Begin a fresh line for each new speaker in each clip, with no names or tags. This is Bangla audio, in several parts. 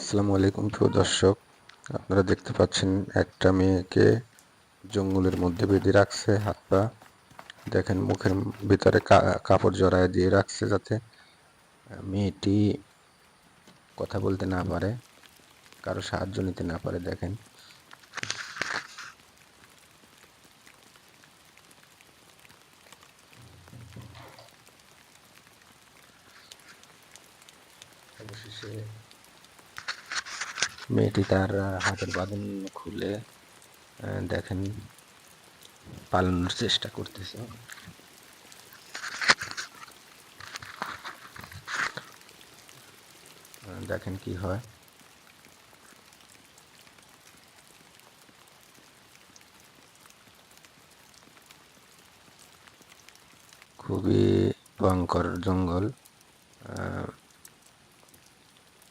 আসসালামু আলাইকুম প্রিয় দর্শক, আপনারা দেখতে পাচ্ছেন একটা মেয়েকে জঙ্গলের মধ্যে বেঁধে রাখছে, হাত পা। দেখেন মুখের ভিতরে কাপড় জড়ায় দিয়ে রাখছে যাতে মেয়েটি কথা বলতে না পারে, কারও সাহায্য নিতে না পারে, দেখেন। মেয়েটি তার হাতের বাঁধন খুলে দেখেন, পালানোর চেষ্টা করতেছে। দেখেন কি হয়। খুবই ভয়ঙ্কর জঙ্গল আহ,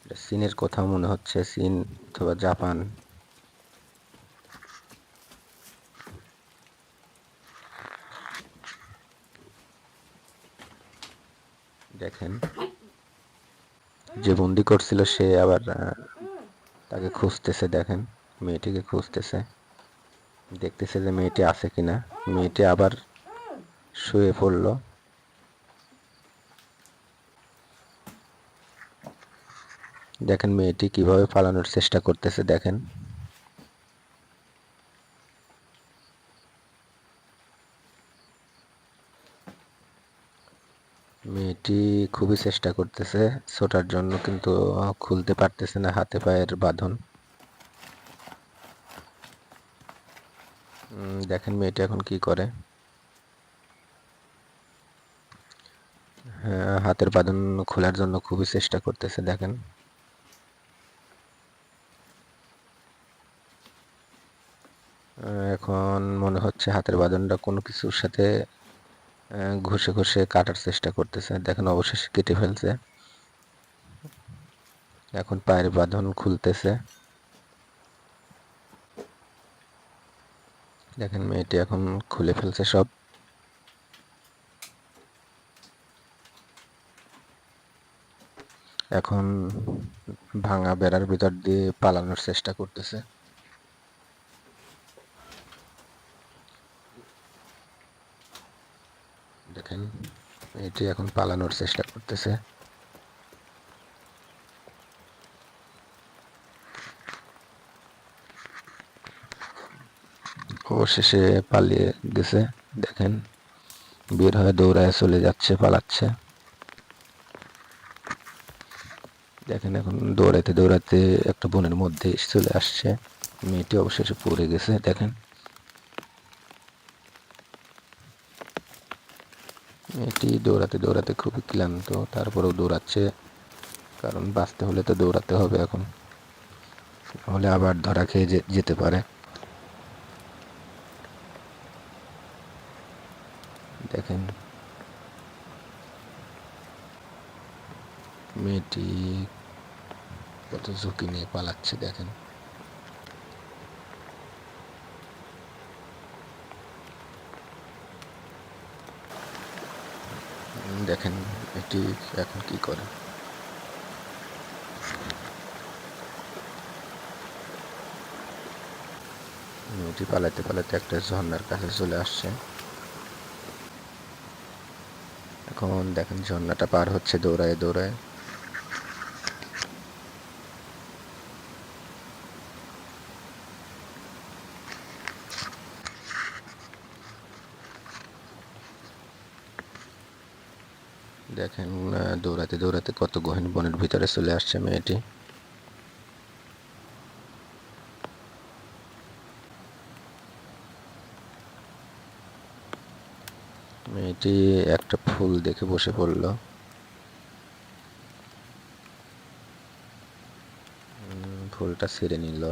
এটা চীনের কোথাও মনে হচ্ছে, চীন অথবা জাপান। দেখেন, যে বন্দি করছিল সে আবার তাকে খুঁজতেছে, দেখেন, মেয়েটিকে খুঁজতেছে। দেখতেছে যে মেয়েটি আছে কিনা। মেয়েটি আবার শুয়ে পড়ল। দেখেন মেয়েটি কীভাবে পালানোর চেষ্টা করতেছে দেখেন। মেয়েটি খুবই চেষ্টা করতেছে ছোটার জন্য কিন্তু খুলতে পারতেছে না হাতে পায়ের বাঁধন। দেখেন মেয়েটি এখন কি করে। হ্যাঁ, হাতের বাঁধন খোলার জন্য খুবই চেষ্টা করতেছে দেখেন আহ, এখন মনে হচ্ছে, হাতের বাঁধনটা কোনো কিছুর সাথে ঘষে ঘষে কাটার চেষ্টা করতেছে। দেখেন অবশেষে কেটে ফেলছে। এখন পায়ের বাঁধন খুলতেছে। দেখেন মেয়েটি এখন খুলে ফেলছে সব। এখন ভাঙা বেড়ার ভিতর দিয়ে পালানোর চেষ্টা করতেছে দেখেন এটি এখন পালানোর চেষ্টা করতেছে। অবশেষে পালিয়ে গেছে, দেখেন। বের হয়ে দৌড়ায় চলে যাচ্ছে, পালাচ্ছে। দেখেন এখন দৌড়াতে দৌড়াতে একটা বনের মধ্যে চলে আসছে। মেয়েটি অবশেষে পড়ে গেছে, দেখেন। মেয়েটি দৌড়াতে দৌড়াতে খুবই ক্লান্ত, তারপরেও দৌড়াচ্ছে। কারণ বাঁচতে হলে তো দৌড়াতে হবে এখন। নাহলে আবার ধরা খেয়ে যেতে পারে। দেখেন। মেয়েটি কত ঝুঁকি নিয়ে পালাচ্ছে, দেখেন। দেখেন এটি এখন কি করে। মেয়েটি পালাতে পালাতে একটা ঝর্নার কাছে চলে আসছে। এখন দেখেন ঝর্ণাটা পার হচ্ছে দৌড়ায় দৌড়ায়। দেখেন দৌড়াতে দৌড়াতে কত গহীন বনের ভিতরে চলে আসছে মেয়েটি। মেয়েটি একটা ফুল দেখে বসে পড়ল। ফুলটা ছিঁড়ে নিল।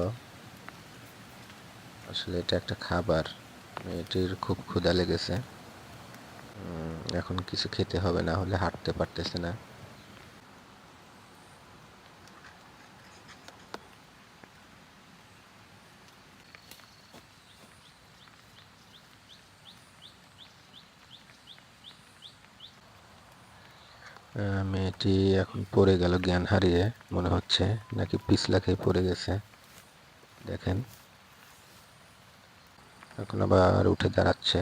আসলে এটা একটা খাবার। মেয়েটির খুব ক্ষুধা লেগেছে। এখন কিছু খেতে হবে না হলে হাঁটতে পারতেছে না। মেয়েটি এখন পড়ে গেল জ্ঞান হারিয়ে, মনে হচ্ছে নাকি পিছলা খেয়ে পড়ে গেছে। দেখেন। এখন আবার উঠে দাঁড়াচ্ছে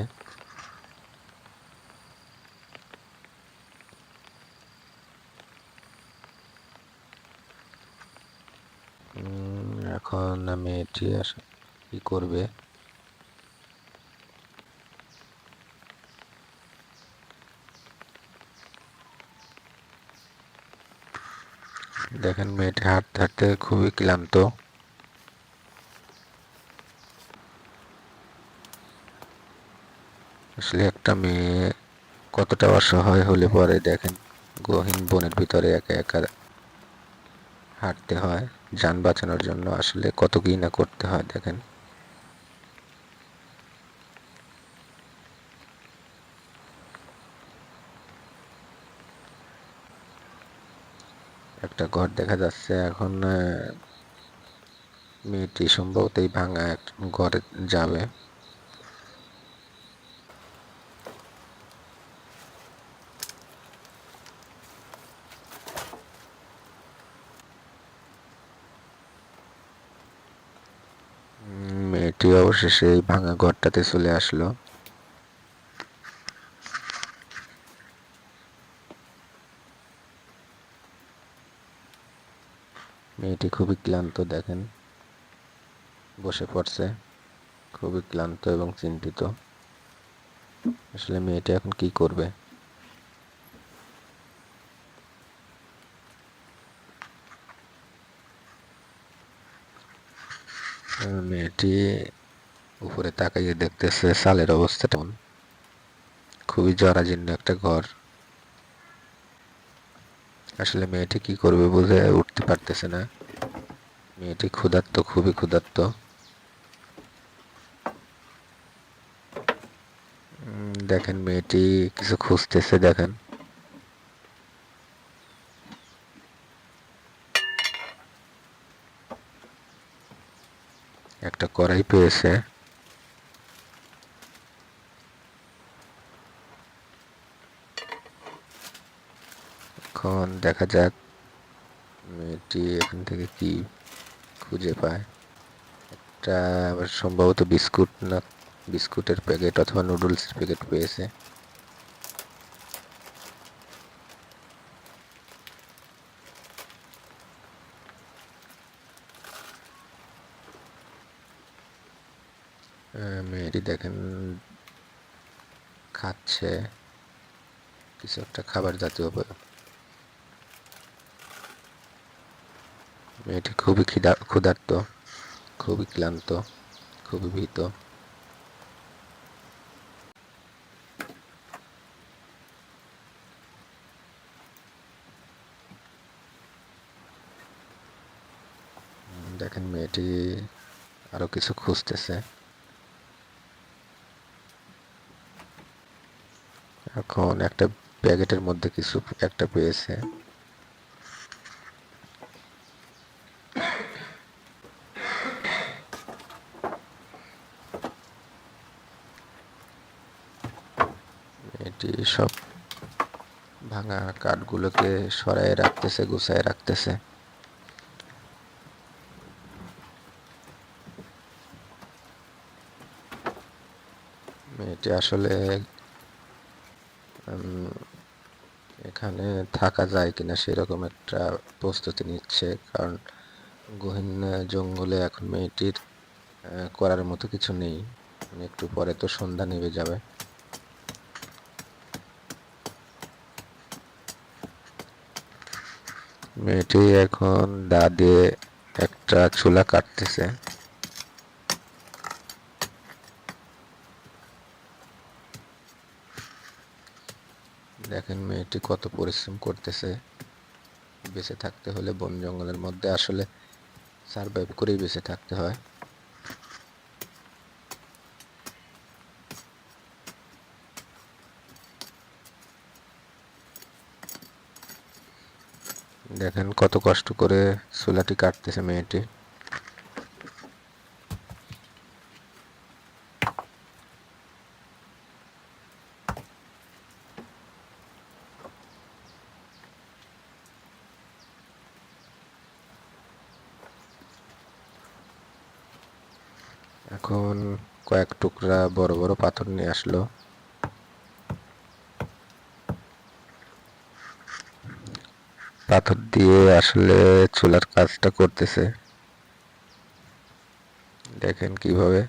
উম, এখন মেয়েটি আস- কি করবে। দেখেন মেয়েটি হাঁটতে হাঁটতে খুবই ক্লান্ত। আসলে একটা মেয়ে কতটা অসহায় হলে পরে দেখেন গহীন বনের ভিতরে একা একা হাঁটতে হয়, যান বাঁচানোর জন্য আসলে কত কি না করতে হয়, দেখেন। একটা ঘর দেখা যাচ্ছে এখন মেয়েটি সম্ভবত এই ভাঙা ঘরে যাবে। মেয়েটি অবশেষে এই ভাঙা ঘরটাতে চলে আসলো। মেয়েটি খুবই ক্লান্ত, দেখেন। বসে পড়ছে, খুবই ক্লান্ত এবং চিন্তিত। আসলে মেয়েটি এখন কি করবে? মেয়েটি উপরে তাকাইয়ে দেখতেছে, সালের অবস্থা কেমন। খুবই জরাজীর্ণ একটা ঘর। আসলে মেয়েটি কি করবে বুঝে উঠতে পারতেছে না। মেয়েটি ক্ষুধার্ত, খুবই ক্ষুধার্ত। দেখেন মেয়েটি কিছু খুঁজতেছে, দেখেন। একটা কড়াই পেয়েছে। এখন দেখা যাক মেয়েটি এখান থেকে কি খুঁজে পায়। একটা আবার সম্ভবত বিস্কুট না, বিস্কুটের প্যাকেট অথবা নুডলসের প্যাকেট পেয়েছে। মেয়েটি দেখেন খাচ্ছে। কিছু একটা খাবার জাতীয় মেয়েটি খুবই খিদা, ক্ষুধার্ত, খুবই ক্লান্ত, খুবই ভীত। দেখেন মেয়েটি আরও কিছু খুঁজতেছে। এখন একটা প্যাকেটের মধ্যে কিছু একটা পেয়েছে এটি সব ভাঙা কাঠগুলোকে সরায় রাখতেছে, গুছায় রাখতেছে। মেয়েটি আসলে এখানে থাকা যায় কিনা সেরকম একটা প্রস্তুতি নিচ্ছে, কারণ গহীন জঙ্গলে এখন মেয়েটির করার মতো কিছু নেই। মানে একটু পরে তো সন্ধ্যা নেমে যাবে। মেয়েটি এখন দা দিয়ে একটা চুলা কাটতেছে। দেখেন মেয়েটি কত পরিশ্রম করতেছে। বেঁচে থাকতে হলে বন জঙ্গলের মধ্যে আসলে সারভাইভ করেই বেঁচে থাকতে হয়। দেখেন কত কষ্ট করে চুলাটি কাটতেছে মেয়েটি। এখন কয়েক টুকরা বড় বড় পাথর নিয়ে আসলো। পাথর দিয়ে আসলে চুলার কাজটা করতেছে। দেখেন কীভাবে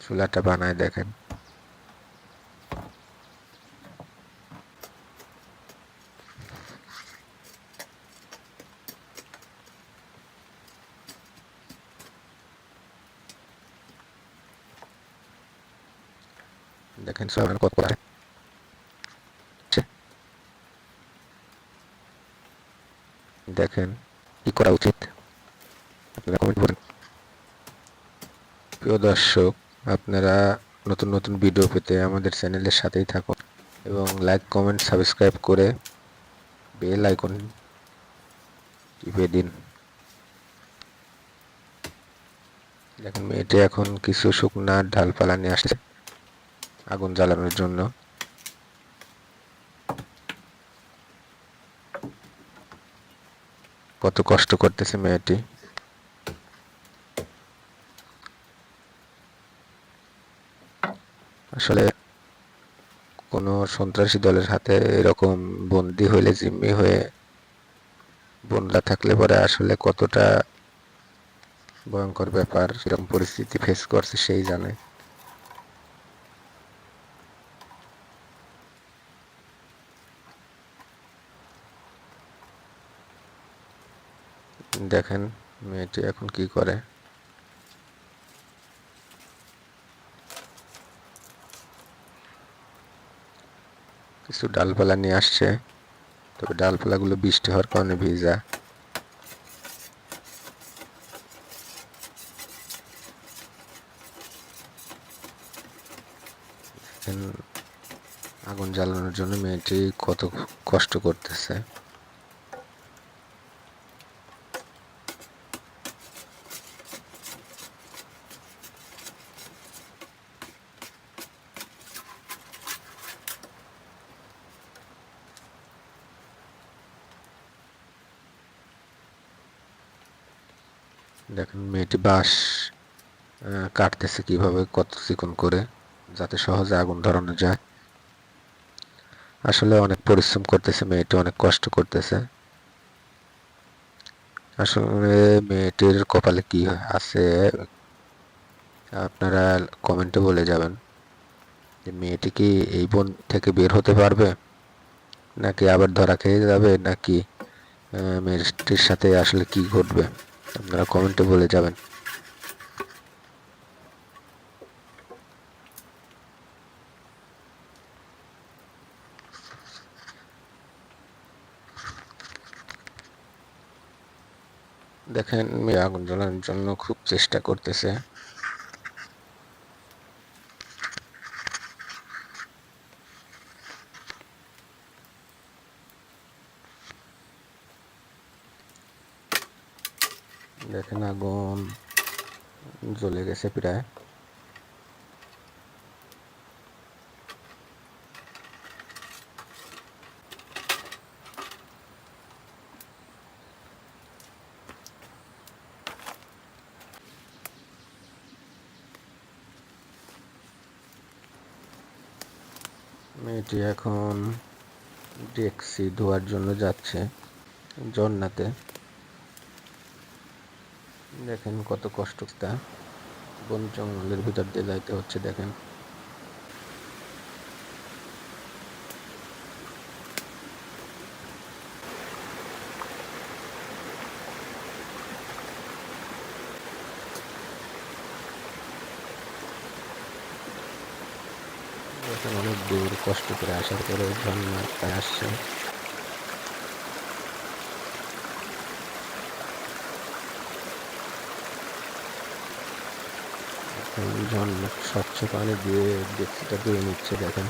চুলাটা বানায় দেখেন। দেখেন সব কত কত দেখেন কি করা উচিত? প্রিয় দর্শক, আপনারা নতুন নতুন ভিডিও পেতে আমাদের চ্যানেলের সাথেই থাকুন এবং লাইক কমেন্ট সাবস্ক্রাইব করে বেল আইকন টিপে দিন। দেখেন মেয়েটি এখন কিছু শুকনা ঢালপালা নিয়ে আসছে, আগুন জ্বালানোর জন্য। কত কষ্ট করতেছে মেয়েটি। আসলে কোনো সন্ত্রাসী দলের হাতে এরকম বন্দি হইলে, জিম্মি হয়ে বন্যা থাকলে পরে আসলে কতটা ভয়ঙ্কর ব্যাপার সেরকম পরিস্থিতি ফেস করছে সেই জানে। দেখেন মেয়েটি এখন কি করে। কিছু ডালপালা নিয়ে আসছে, তবে ডালপালাগুলো বৃষ্টি হওয়ার কারণে ভিজা। আগুন জ্বালানোর জন্য মেয়েটি কত কষ্ট করতেছে দেখেন মেয়েটি বাঁশ কাটতেছে কীভাবে, কত চিকন করে, যাতে সহজে আগুন ধরানো যায়। আসলে অনেক পরিশ্রম করতেছে মেয়েটি, অনেক কষ্ট করতেছে। আসলে মেয়েটির কপালে কি আছে, আপনারা কমেন্টে বলে যাবেন। যে মেয়েটি কি এই বন থেকে বের হতে পারবে? নাকি আবার ধরা খেয়ে যাবে? নাকি মেয়েটির সাথে আসলে কি ঘটবে? আপনারা কমেন্টে বলে যাবেন। দেখেন মেয়ে আগুন জ্বালানোর জন্য খুব চেষ্টা করতেছে। দেখেন আগুন জ্বলে গেছে প্রায়। মেয়েটি এখন ডেক্সি ধোয়ার জন্য যাচ্ছে জন্নাতে দেখেন কত কষ্ট। বন জঙ্গলের ভিতর দিয়ে যাইতে হচ্ছে, দেখেন দেখেন অনেক দূর কষ্ট করে আসার পরেও ঝর্ণার তাই আসছে। ঝর্ণা স্বচ্ছ পানি দিয়ে ডেক্সিটা ধুয়ে নিচ্ছে, দেখেন।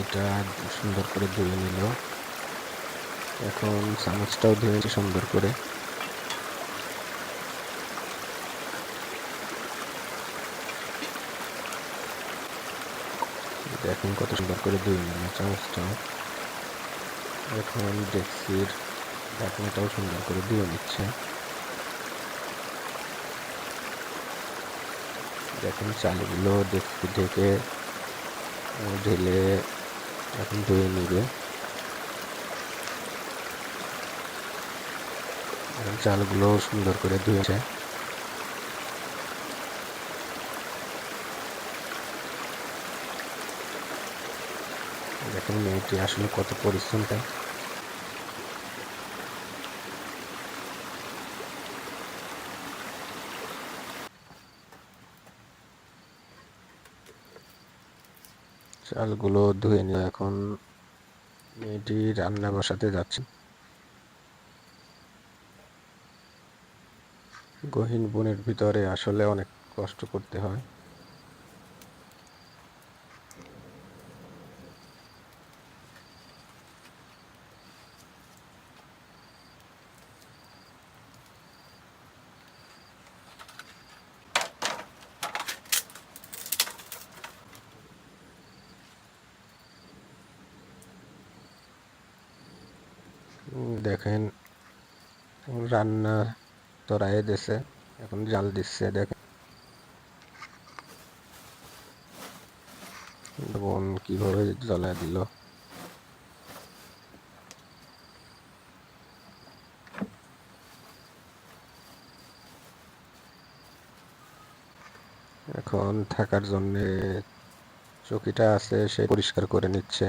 এটা সুন্দর করে ধুয়ে নিল। এখন চামচটাও ধুয়েছে সুন্দর করে। এখন কত সুন্দর করে ধুয়ে নিল চামচটাও। এখন ডেক্সির ঢাকনাটাও সুন্দর করে ধুয়ে নিচ্ছে। দেখুন চালগুলো ডেক্সি ঢেকে ঢেলে এখন ধুয়ে নিবে। চালগুলো সুন্দর করে ধুয়েছে দেখেন মেয়েটি আসলে কত পরিশ্রম চালগুলো ধুয়ে নিয়ে এখন মেয়েটি রান্না বসাতে যাচ্ছে। গহীন বনের ভিতরে আসলে অনেক কষ্ট করতে হয় উম, দেখেন রান্না তরাই দিছে। এখন জাল দিচ্ছে, দেখেন। বোন কীভাবে জ্বলা দিল। এখন থাকার জন্য চকিটা আছে, সে পরিষ্কার করে নিচ্ছে।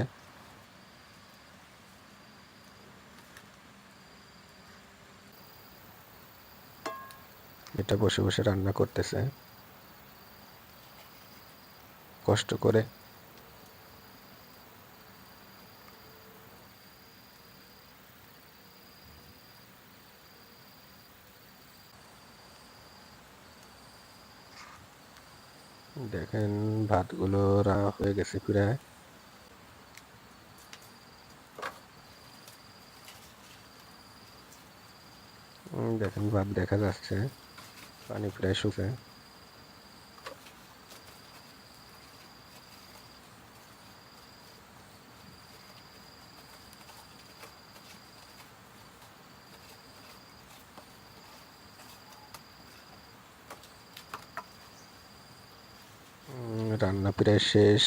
এটা বসে বসে রান্না করতেছে। কষ্ট করে। দেখেন, ভাতগুলো রান্না হয়ে গেছে প্রায় দেখেন, ভাত দেখা যাচ্ছে। পানি প্রায় শুকে উম, রান্না প্রায় শেষ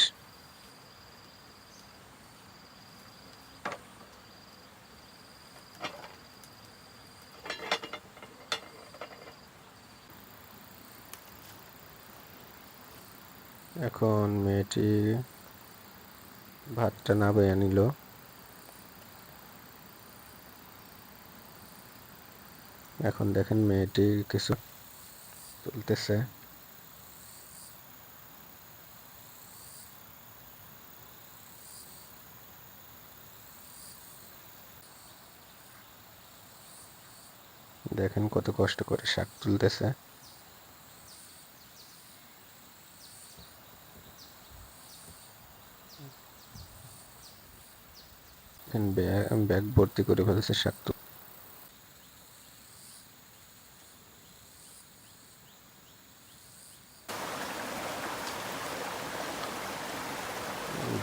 এখন মেয়েটি ভাতটা না বয়ে নিল। এখন দেখেন মেয়েটি কিছু তুলতেছে। দেখেন কত কষ্ট করে শাক তুলতেছে। ব্যাগ ভর্তি করে ফেলেছে শাক তুল-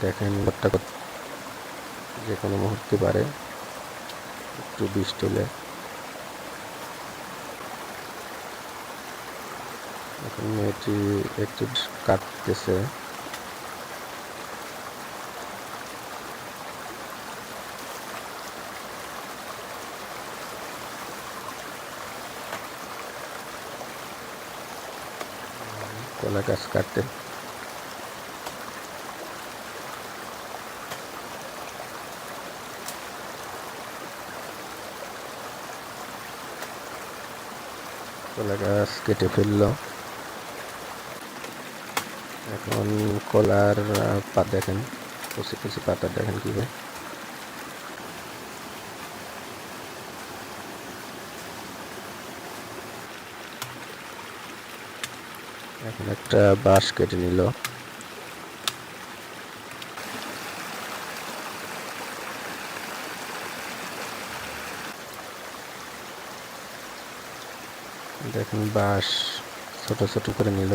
দেখেন যে কোনো মুহূর্তে পারে। একটু বিষ হলে। এখন মেয়েটি একটু কাটতেছে কলা গাছ কাটতে কলা গাছ কেটে ফেলল এখন কলার পাত দেখেন কচি কচি পাতা দেখেন কীভাবে এখন একটা বাঁশ কেটে নিল। দেখুন, বাঁশ ছোট ছোট করে নিল।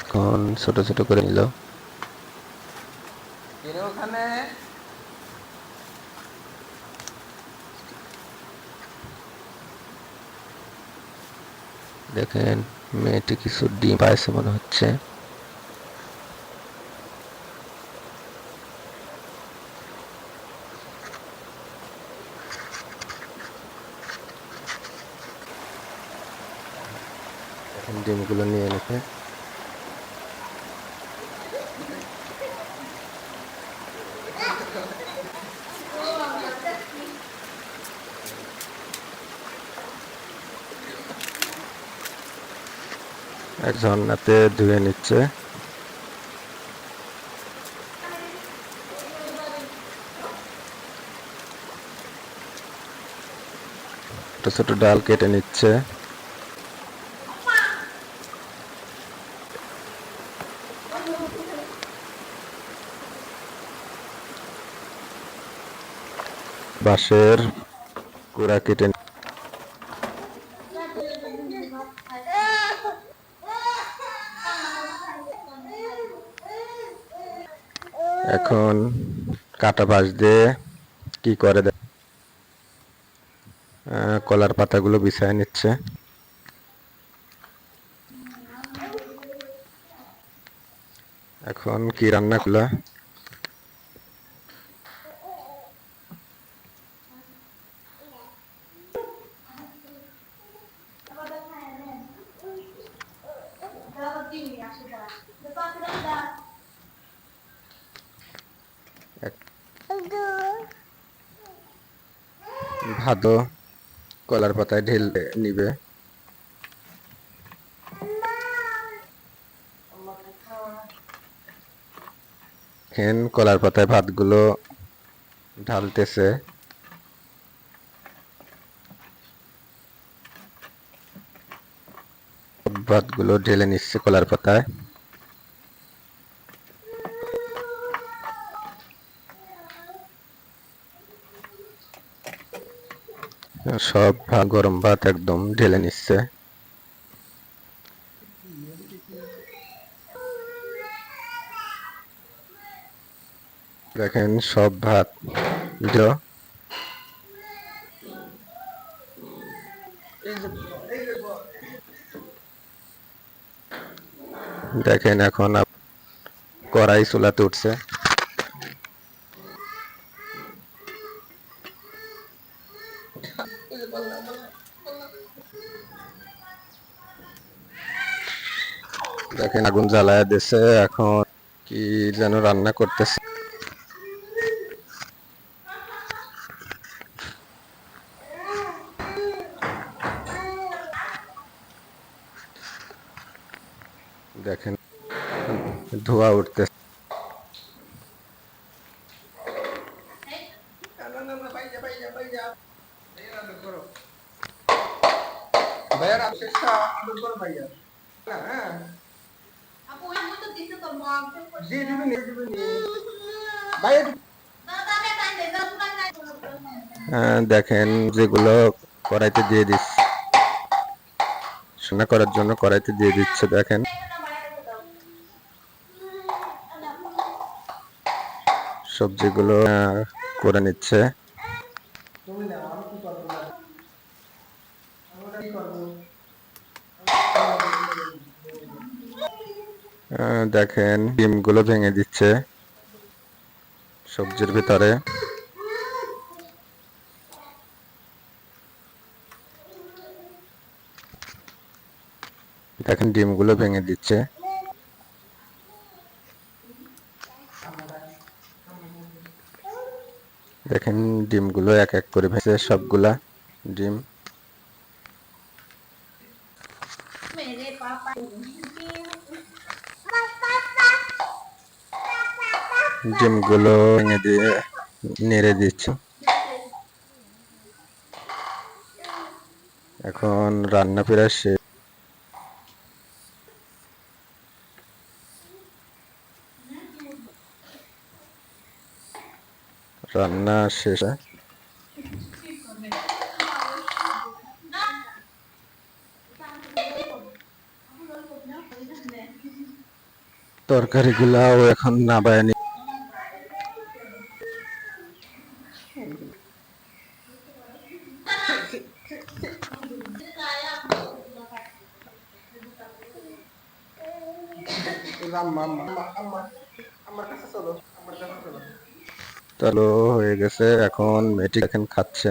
এখন ছোট ছোট করে নিল। দেখেন মেয়েটি কিছু ডিম পাইছে মনে হচ্ছে এখন ডিমগুলো নিয়ে নিতে এক ঝর্ণাতে ধুয়ে নিচ্ছে। ছোট ছোট ডাল কেটে নিচ্ছে। বাঁশের কুড়া কেটে নি- এখন কাটা বাঁশ দিয়ে কি করে কলার পাতাগুলো বিছায় নিচ্ছে। এখন কি রান্না করলা? ভাদো কলার পাতায় ঢেলে নিবে। এখন কলার পাতায় ভাতগুলো ঢালতেছে। ভাতগুলো ঢেলে নিচ্ছে কলার পাতায়। সব গরম ভাত একদম ঢেলে নিচ্ছে। দেখেন সব ভাত দেখেন এখন কড়াই চুলাতে উঠছে দেখেন আগুন জ্বালায় দিছে এখন কি যেন রান্না করতেছে। রান্না করার জন্য কড়াইতে দিয়ে দিচ্ছে, দেখেন। সবজিগুলো করে নিচ্ছে। দেখেন, ডিমগুলো ভেঙে দিচ্ছে সবজির ভিতরে। এখন ডিমগুলো ভেঙে দিচ্ছে। দেখেন ডিমগুলো এক এক করে ভেঙেছে সবগুলা ডিম। ডিমগুলো ভেঙে দিয়ে নেড়ে দিচ্ছে। এখন রান্না ফেরা শেষ। রান্না শেষ। তরকারিগুলাও এখন নাবায় নি
আম্মা আম্মা আম্মা আম্মা আমার কাছে চলো আমার কাছে চলো
তাহলে হয়ে গেছে এখন মেট্রিক এখন খাচ্ছে।